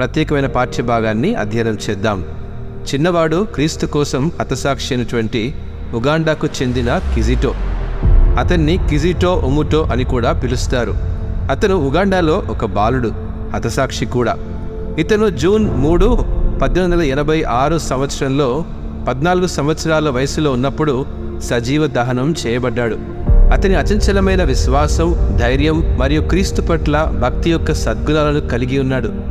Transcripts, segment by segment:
ప్రత్యేకమైన పాఠ్యభాగాన్ని అధ్యయనం చేద్దాం. చిన్నవాడు క్రీస్తు కోసం హతసాక్షి అయినటువంటి ఉగాండాకు చెందిన కిజిటో. అతన్ని కిజిటో ఒముటో అని కూడా పిలుస్తారు. అతను ఉగాండాలో ఒక బాలుడు హతసాక్షి కూడా. ఇతను జూన్ మూడు పద్దెనిమిది వందల ఎనభై ఆరు సంవత్సరంలో పద్నాలుగు సంవత్సరాల వయసులో ఉన్నప్పుడు సజీవ దహనం చేయబడ్డాడు. అతని అచంచలమైన విశ్వాసం ధైర్యం మరియు క్రీస్తు పట్ల భక్తి యొక్క సద్గుణాలను కలిగి ఉన్నాడు.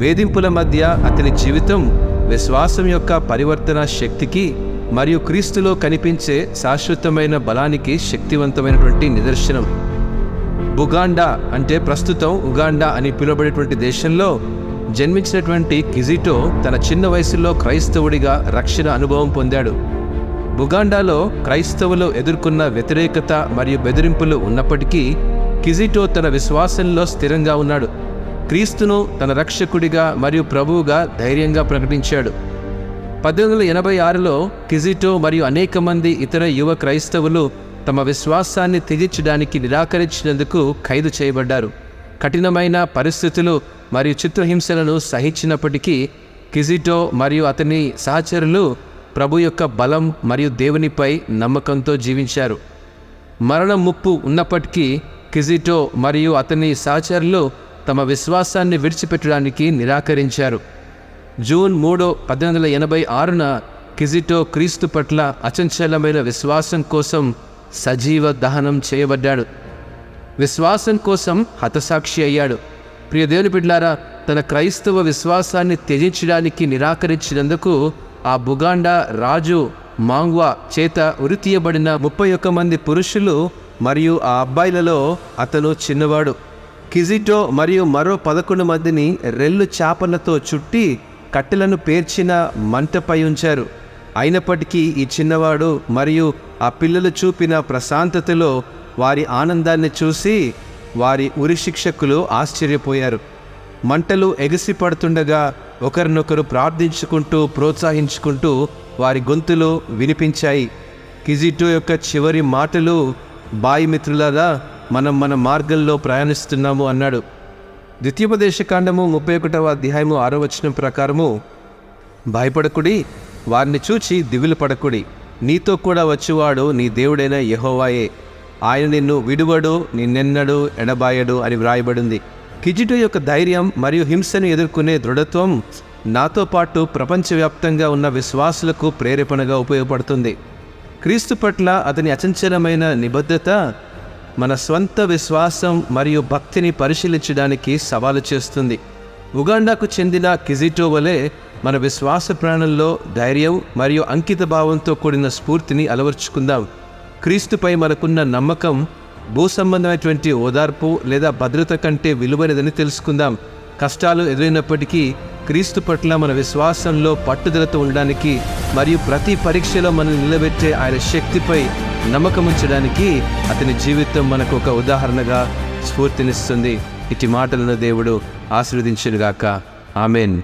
వేధింపుల మధ్య అతని జీవితం విశ్వాసం యొక్క పరివర్తన శక్తికి మరియు క్రీస్తులో కనిపించే శాశ్వతమైన బలానికి శక్తివంతమైనటువంటి నిదర్శనం. బుగాండా అంటే ప్రస్తుతం ఉగాండా అని పిలువబడేటువంటి దేశంలో జన్మించినటువంటి కిజిటో తన చిన్న వయసులో క్రైస్తవుడిగా రక్షణ అనుభవం పొందాడు. బుగాండాలో క్రైస్తవులు ఎదుర్కొన్న వ్యతిరేకత మరియు బెదిరింపులు ఉన్నప్పటికీ కిజిటో తన విశ్వాసంలో స్థిరంగా ఉన్నాడు. క్రీస్తును తన రక్షకుడిగా మరియు ప్రభువుగా ధైర్యంగా ప్రకటించాడు. పద్దెనిమిది వందల ఎనభై ఆరులో కిజిటో మరియు అనేక మంది ఇతర యువ క్రైస్తవులు తమ విశ్వాసాన్ని తెగించడానికి నిరాకరించినందుకు ఖైదు చేయబడ్డారు. కఠినమైన పరిస్థితులు మరియు చిత్రహింసలను సహించినప్పటికీ కిజిటో మరియు అతని సహచరులు ప్రభు యొక్క బలం మరియు దేవునిపై నమ్మకంతో జీవించారు. మరణ ముప్పు ఉన్నప్పటికీ కిజిటో మరియు అతని సహచరులు తమ విశ్వాసాన్ని విడిచిపెట్టడానికి నిరాకరించారు. జూన్ మూడో పద్దెనిమిది వందల ఎనభై ఆరున కిజిటో క్రీస్తు పట్ల అచంచలమైన విశ్వాసం కోసం సజీవ దహనం చేయబడ్డాడు. విశ్వాసం కోసం హతసాక్షి అయ్యాడు. ప్రియదేవుని బిడ్లారా తన క్రైస్తవ విశ్వాసాన్ని త్యజించడానికి నిరాకరించినందుకు ఆ బుగాండా రాజు మాంగ్వా చేత ఉరితీయబడిన ముప్పై ఒక్క మంది పురుషులు మరియు ఆ అబ్బాయిలలో అతను చిన్నవాడు. కిజిటో మరియు మరో పదకొండు మందిని రెల్లు చేపలతో చుట్టి కట్టెలను పేర్చిన మంటపై ఉంచారు. అయినప్పటికీ ఈ చిన్నవాడు మరియు ఆ పిల్లలు చూపిన ప్రశాంతతలో వారి ఆనందాన్ని చూసి వారి ఉరి శిక్షకులు ఆశ్చర్యపోయారు. మంటలు ఎగిసి పడుతుండగా ఒకరినొకరు ప్రార్థించుకుంటూ ప్రోత్సహించుకుంటూ వారి గొంతులు వినిపించాయి. కిజిటో యొక్క చివరి మాటలు బాయి మిత్రులారా మనం మన మార్గంలో ప్రయాణిస్తున్నాము అన్నాడు. ద్వితీయోపదేశకాండము ముప్పై ఒకటవ అధ్యాయము ఆరో వచనం ప్రకారము భయపడకుడి వారిని చూచి దిగులు పడకుడి. నీతో కూడా వచ్చేవాడు నీ దేవుడైన యహోవాయే. ఆయన నిన్ను విడువడు నిన్నెన్నడు ఎడబాయడు అని వ్రాయబడింది. కిజిటో యొక్క ధైర్యం మరియు హింసను ఎదుర్కొనే దృఢత్వం నాతో పాటు ప్రపంచవ్యాప్తంగా ఉన్న విశ్వాసులకు ప్రేరేపణగా ఉపయోగపడుతుంది. క్రీస్తు పట్ల అతని అచంచలమైన నిబద్ధత మన స్వంత విశ్వాసం మరియు భక్తిని పరిశీలించడానికి సవాలు చేస్తుంది. ఉగాండాకు చెందిన కిజిటో వలె మన విశ్వాస ప్రాణంలో ధైర్యం మరియు అంకిత భావంతో కూడిన స్ఫూర్తిని అలవర్చుకుందాం. క్రీస్తుపై మనకున్న నమ్మకం భూ సంబంధమైనటువంటి ఓదార్పు లేదా భద్రత కంటే విలువైనదని తెలుసుకుందాం. కష్టాలు ఎదురైనప్పటికీ క్రీస్తు పట్ల మన విశ్వాసంలో పట్టుదలతో ఉండడానికి మరియు ప్రతి పరీక్షలో మనం నిలబెట్టే ఆయన శక్తిపై నమ్మకం ఉంచడానికి అతని జీవితం మనకు ఒక ఉదాహరణగా స్ఫూర్తినిస్తుంది. ఇటు మాటలను దేవుడు ఆశీర్వదించునుగాక. ఆమెన్.